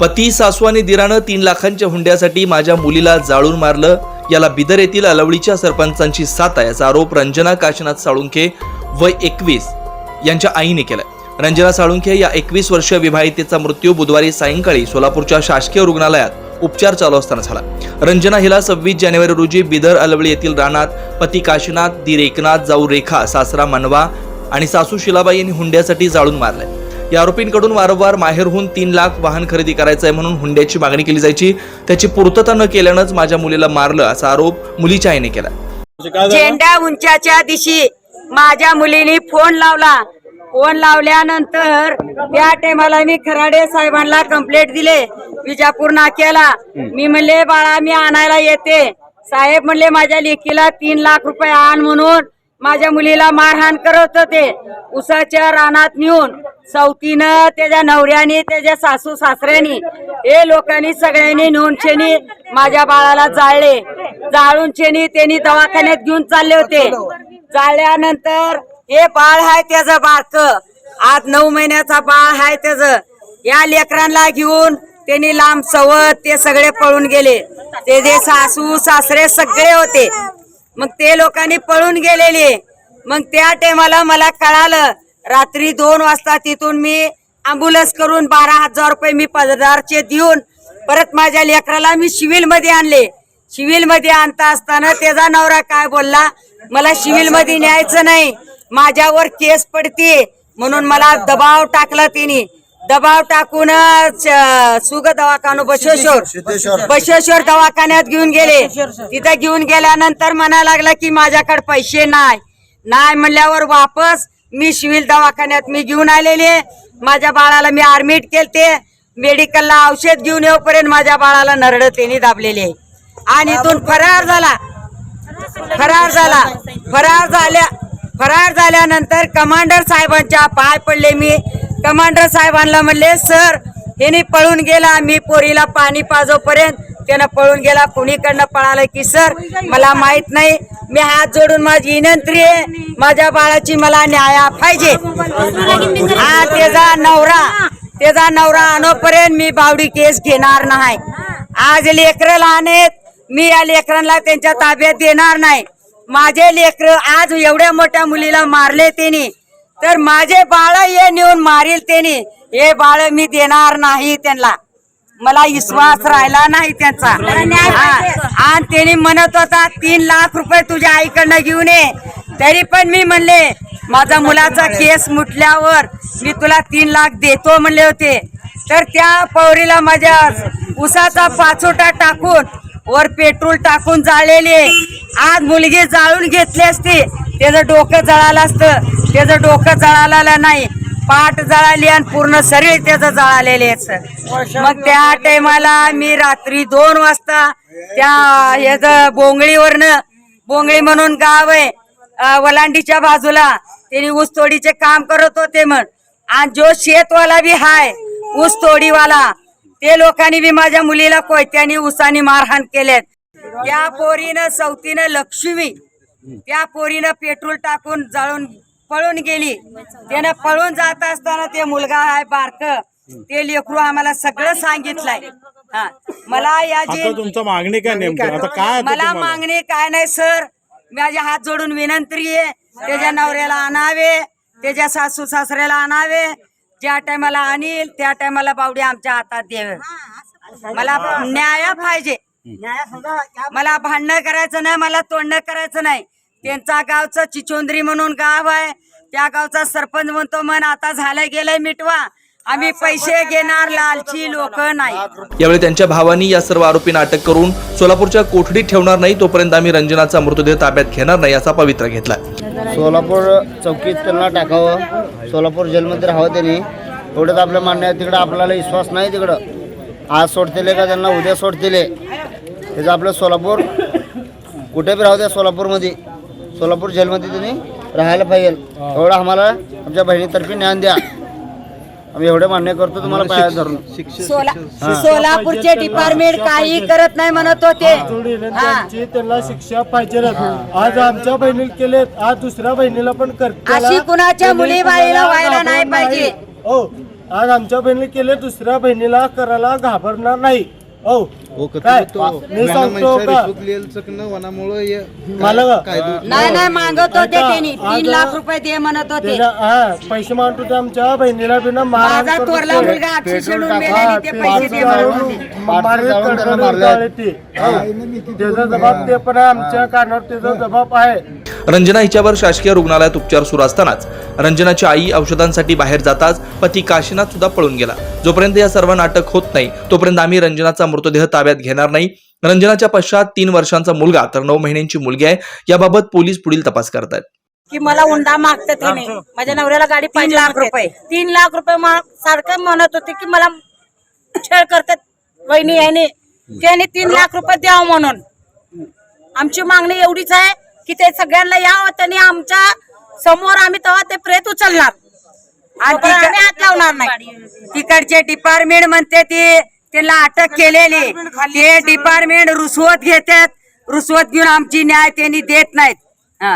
पती सासू आणि दिरानं तीन लाखांच्या हुंड्यासाठी माझ्या मुलीला जाळून मारलं. याला बिदर येथील अलवडीच्या सरपंचांची साथ आहे याचा आरोप रंजना काशीनाथ साळुंखे वय एकवीस यांच्या आईने केलाय. रंजना साळुंखे या एकवीस वर्षीय विवाहितेचा मृत्यू बुधवारी सायंकाळी सोलापूरच्या शासकीय रुग्णालयात उपचार चालू असताना झाला. रंजना हिला सव्वीस जानेवारी रोजी बिदर अलवळी येथील रानात पती काशीनाथ दीर एकनाथ जाऊ रेखा सासरा मनवा आणि सासू शिलाबाई यांनी हुंड्यासाठी जाळून मारलाय. या आरोपींकडून वारंवार माहेरहून तीन लाख वाहन खरेदी करायचं आहे म्हणून हुंड्याची मागणी केली जायची. त्याची पूर्तता न केल्यानंच माझ्या मुलीला मारलं असा आरोप मुलीच्या आईने केला. म्हणजे झेंडा उंचाच्या दिवशी माझ्या मुलीने फोन लावला. फोन लावल्यानंतर त्या टायमाला मी खराडे साहेबांना कंप्लेंट दिले. विजापूर नाक्याला. मी म्हणले बाळा मी आणायला येते. साहेब म्हणले माझ्या लेकीला तीन लाख रुपये आण म्हणून. माझ्या मुलीला मारहाण करत होते. उसाच्या रानात नेऊन सवतीनं त्याच्या नवऱ्याने त्याच्या सासू सासऱ्यानी हे लोकांनी सगळ्यांनी नोंदशेनी माझ्या बाळाला जाळले. जाळून शेनी त्यांनी दवाखान्यात घेऊन चालले होते. जाळल्यानंतर हे बाळ आहे त्याचं बारक आज नऊ महिन्याचा बाळ आहे त्याचं. या लेकरांना घेऊन त्यांनी लांब सवत ते सगळे पळून गेले. ते जे सासू सासरे सगळे होते. मग ते लोकांनी पळून गेलेले. मग त्या टायमाला मला कळालं रात्री दोन वाजता तिथून मी अँब्युलन्स करून बारा हजार रुपये मी पदरचे देऊन परत माझ्या लेकराला मी सिव्हिलमध्ये आणले. सिव्हिलमध्ये आणता असताना त्याचा नवरा काय बोलला? मला सिव्हिलमध्ये न्यायचं नाही. माझ्यावर केस पडते. म्हणून मला दबाव टाकला तिने. दबाव टाकून सुग दवाखाना बसवेश्वर बसवेश्वर दवाखान्यात घेऊन गेले. तिथं घेऊन गेल्यानंतर म्हणा लागला की माझ्याकडे पैसे नाही. नाही म्हणल्यावर वापस मी सिव्हिल दवाखान्यात मी घेऊन आलेले माझ्या बाळाला मी आर्मीट केलते. मेडिकलला औषध घेऊन येऊपर्यंत माझ्या बाळाला नरड त्यांनी दाबलेले आहे. आणि इथून फरार झाला. फरार झाला. फरार झाल्या फरार झाल्यानंतर कमांडर साहेबांच्या पाय पडले मी. कमांडर साहेबांना म्हणले सर ह्याने पळून गेला. मी पोरीला पाणी पाजोपर्यंत त्यानं पळून गेला कुणीकडनं पळालं की सर मला माहीत नाही मी हात जोडून माझी विनंती आहे माझ्या बाळाची मला न्याय पाहिजे. हा त्याचा नवरा त्याचा नवरा आणोपर्यंत मी बावडी केस घेणार नाही. आज लेकर लहान आहेत मी या लेकरांना त्यांच्या ताब्यात देणार नाही. माझे लेकर आज एवढ्या मोठ्या मुलीला मारले त्यांनी तर माझे बाळ हे नेऊन मारील त्यांनी. हे बाळ मी देणार नाही त्यांना. मला विश्वास राहिला नाही त्यांचा. आणि त्यांनी म्हणत होता तीन लाख रुपये तुझ्या आईकडनं घेऊन ये. तरी पण मी म्हणले माझा मुलाचा केस मुटल्यावर मी तुला तीन लाख देतो म्हणले होते. तर त्या पौरीला माझ्या उसाचा पाचोटा टाकून वर पेट्रोल टाकून जाळलेली. आज मुलगी जाळून घेतली असती. त्याचं डोकं जळालं असतं. त्याचं डोकं जळालेलं नाही. पाठ जळाली आणि पूर्ण शरीर त्याचं जळालेले सर मग त्या टायमाला मी रात्री दोन वाजता त्या याच बोंगळीवरनं बोंगळी म्हणून गाव आहे वलांडीच्या बाजूला त्यांनी ऊसतोडीचे काम करत होते म्हण. आणि जो शेतवाला बी हाय ऊस तोडीवाला ते लोकांनी बी माझ्या मुलीला कोयत्यानी उसानी मारहाण केलेत त्या पोरीनं सवतीनं लक्ष्मी त्या पोरीनं पेट्रोल टाकून जाळून पळून गेली. त्यानं पळून जात असताना ते मुलगा आहे बारक. ते लेकरू आम्हाला सगळं सांगितलंय. हा. मला या आता जी तुमचं मागणी काय नेमकं? आता काय मला? मागणी काय नाही सर. माझ्या हात जोडून विनंती आहे. त्याच्या नवऱ्याला आणावे. त्याच्या सासू सासऱ्याला आणावे. ज्या टायमाला आणील त्या टायमाला बावडी आमच्या हातात द्यावे. मला न्याय पाहिजे. मला भांडणं करायचं नाही मला तोडणं करायचं नाही. त्यांचा गावचं चिचोंद्री म्हणून गाव आहे. त्या गावचा सरपंच म्हणतो मन आता झालं गेलंय मिटवा. आम्ही पैसे घेणार लालची लोक नाही. यावेळी त्यांच्या भावांनी या सर्व आरोपींना अटक करून सोलापूरच्या कोठडीत ठेवणार नाही तोपर्यंत आम्ही रंजनाचा मृतदेह ताब्यात घेणार नाही असा पवित्रा घेतला सोलापूर चौकीत त्यांना टाकावं. सोलापूर जेलमध्ये राहावं त्यांनी. एवढंच आपलं मान्य आहे. तिकडं आपल्याला विश्वास नाही तिकडं. आज सोडतेले का त्यांना उद्या सोडतेले त्याचं आपलं सोलापूर कुठे बी राहू द्या सोलापूरमध्ये. सोलापूर जेलमध्ये त्यांनी राहायला पाहिजे. एवढं आम्हाला आमच्या बहिणीतर्फे ज्ञान द्या. आम्ही एवढे मान्य करतो तुम्हाला पाया धरून. सोला सोलापूरचे डिपार्टमेंट काही करत नाही म्हणत होते. हा त्यांची त्यांना शिक्षा पाहिजे. आज आमच्या बहिणीला केले आज दुसऱ्या बहिणीला पण करते अशी कुणाच्या मुली बाईला व्हायला नाही पाहिजे. हो आज आमच्या बहिणीला केले दुसऱ्या बहिणीला करायला घाबरणार नाही. हो काय? मी सांगतो का? मला का? नाही नाही मागत होते ऐका, त्यांनी. तीन आज- लाख रुपये दे म्हणत होते. त्याला- हा पैसे मागतो ते आमच्या बहिणीला बिना माझा थोरला. मुलगा हा, ते पैसे दे म्हणत होते. हो. त्याचा जबाब ते पण आहे आमच्या कानावर त्याचा जबाब आहे. रंजना हिच्यावर शासकीय रुग्णालयात उपचार सुरू असतानाच रंजनाची आई औषधांसाठी बाहेर जाताच पती काशीनाथ सुद्धा पळून गेला. जोपर्यंत या सर्व नाटक होत नाही तोपर्यंत आम्ही रंजनाचा मृतदेह ताब्यात घेणार नाही. रंजनाच्या पश्चात तीन वर्षांचा मुलगा तर नऊ महिन्यांची मुलगी आहे. याबाबत पोलीस पुढील तपास करतायत. की मला हुंडा मागतात त्याने माझ्या नवऱ्याला गाडी पाहिजे लाख. रुपये. तीन लाख रुपये सारखं म्हणत होते की मला छळ करतात. वहिनी याने त्याने तीन लाख रुपये द्यावं म्हणून. आमची मागणी एवढीच आहे की ते सगळ्यांना यावं त्यांनी आमच्यासमोर आम्ही तेव्हा ते प्रेत उचलणार. आणि आम्ही हात लावणार नाही. तिकडचे डिपार्टमेंट म्हणते ते त्याला अटक केलेली. ते डिपार्टमेंट रुसवत घेतात. रुसवत घेऊन आमची न्याय त्यांनी देत नाहीत. हा.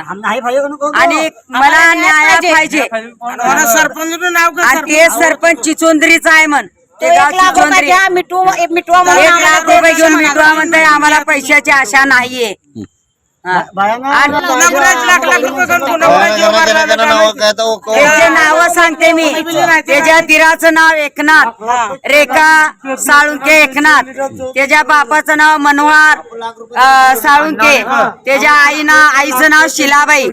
आणि मला न्याय पाहिजे. सरपंच नाव आणि ते सरपंच? चिचोंदरीच आहे म्हण. ते गाव लाख रुपये चिचोंदरी. मिटवा एक आम्हाला लाख ते रुपये घेऊन म्हणाले. मिटवा म्हणताय आम्हाला पैशाची आशा नाहीये. नाव सांगते मी. त्याच्या दिराचं नाव एकनाथ रेखा साळुंके एकनाथ. त्याच्या बापाचं नाव मनोहर अं, साळुंके. त्याच्या आईना आईचं नाव शिलाबाई.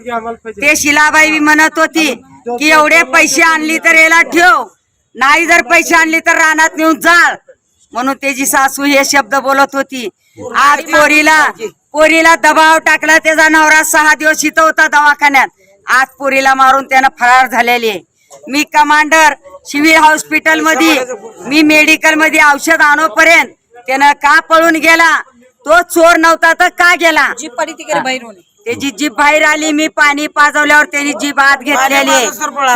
ते शिलाबाई म्हणत होती की एवढे पैसे आणली तर याला ठेव. नाही जर पैसे आणले तर रानात नेऊन जाळ. म्हणून त्याची सासू हे शब्द बोलत होती. आज पोरीला पोरीला दबाव टाकला त्याचा नवरा सहा दिवस इथं होता दवाखान्यात. आज पोरीला मारून त्यानं फरार झालेली आहे. मी कमांडर सिव्हिल हॉस्पिटलमध्ये मी मेडिकलमध्ये औषध आणोपर्यंत त्यानं का पळून गेला? तो चोर नव्हता तर का गेला? त्याची जीप बाहेर आली मी पाणी पाजवल्यावर त्यांनी जीप आत घेतलेली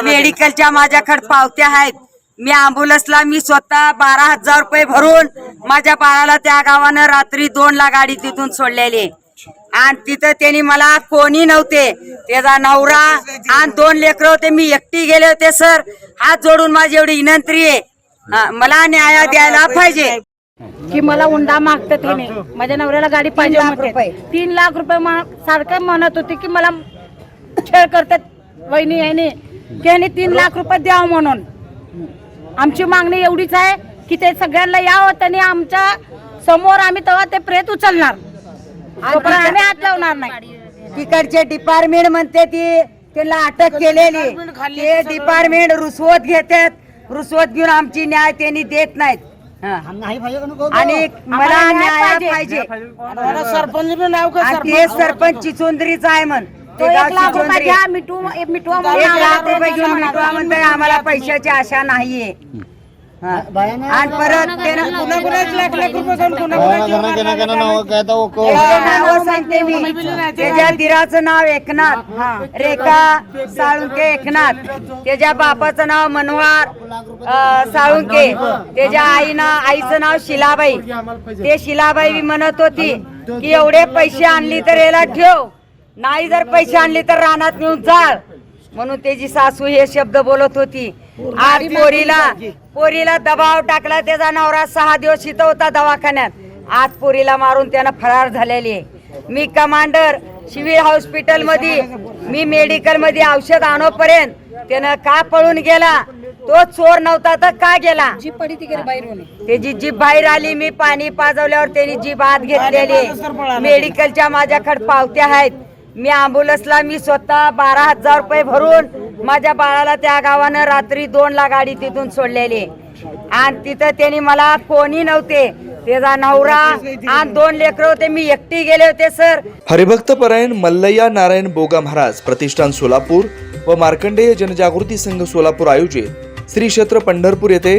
मेडिकलच्या माझ्याकडे पावत्या आहेत. मी अँब्युलन्सला मी स्वतः बारा हजार रुपये भरून माझ्या बाळाला त्या गावानं रात्री दोन ला गाडी तिथून सोडलेली. आणि तिथं त्यांनी मला कोणी नव्हते. त्याचा नवरा आणि दोन लेकर होते. मी एकटी गेले होते सर. हात जोडून माझी एवढी विनंती आहे. मला न्याय द्यायला पाहिजे. की मला हुंडा मागतात त्याने माझ्या नवऱ्याला गाडी पाहिजे. तीन लाख रुपये मा- सारखं म्हणत होते की मला छळ करतात. वहिनी याने त्याने तीन लाख रुपये द्यावं म्हणून. आमची मागणी एवढीच आहे की ते सगळ्यांना यावं त्यांनी आमच्यासमोर आम्ही तेव्हा ते प्रेत उचलणार. तोपर्यंत आम्ही हात लावणार नाही. तिकडचे डिपार्टमेंट म्हणते ती त्याला अटक केलेली. ते डिपार्टमेंट रुसवत घेतात. रुसवत घेऊन आमची न्याय त्यांनी देत नाहीत. हा. आणि मला न्याय पाहिजे. सरपंच नाव आणि ते सरपंच चिचोंदरीच आहे म्हण. तो एक लाख रुपये. घ्या म्हणून एक आम्हाला लाख रुपये घेऊन म्हणताय आम्हाला पैशाची आशा नाहीये. हा. आणि परत त्यानं नाव सांगते मी. त्याच्या दिराचं नाव एकनाथ रेखा साळुंके एकनाथ त्याच्या बापाचं नाव मनोहर अं, साळुंके त्याच्या आईना आईचं नाव शिलाबाई ते शिलाबाई बी म्हणत होती की एवढे पैसे आणली तर याला ठेव. नाही जर पैसे आणले तर रानात नेऊन जाळ. म्हणून त्याची सासू हे शब्द बोलत होती. आज पोरीला पोरीला दबाव टाकला त्याचा नवरा सहा दिवस इथं होता दवाखान्यात. आज पोरीला मारून त्यानं फरार झालेली आहे. मी कमांडर सिव्हिल हॉस्पिटलमध्ये मी मेडिकलमध्ये औषध आणोपर्यंत त्यानं का पळून गेला? तो चोर नव्हता तर का गेला? जीप पडी तिकडे बाहेरून त्याची जीप बाहेर आली मी पाणी पाजवल्यावर त्यांनी जीप आत घेतलेली. मेडिकलच्या माझ्याकडे पावत्या आहेत. मी अँब्युलन्सला मी स्वतः बारा हजार रुपये भरून माझ्या बाळाला त्या गावानं रात्री दोनला गाडी तिथून सोडलेली. आणि तिथं त्यांनी मला कोणी नव्हते. त्याचा नवरा आणि दोन लेकर होते. मी एकटी गेले होते सर. हरिभक्त परायण मल्लय्या नारायण बोगा महाराज प्रतिष्ठान सोलापूर व मार्कंडेय जनजागृती संघ सोलापूर आयोजित श्री क्षेत्र पंढरपूर येथे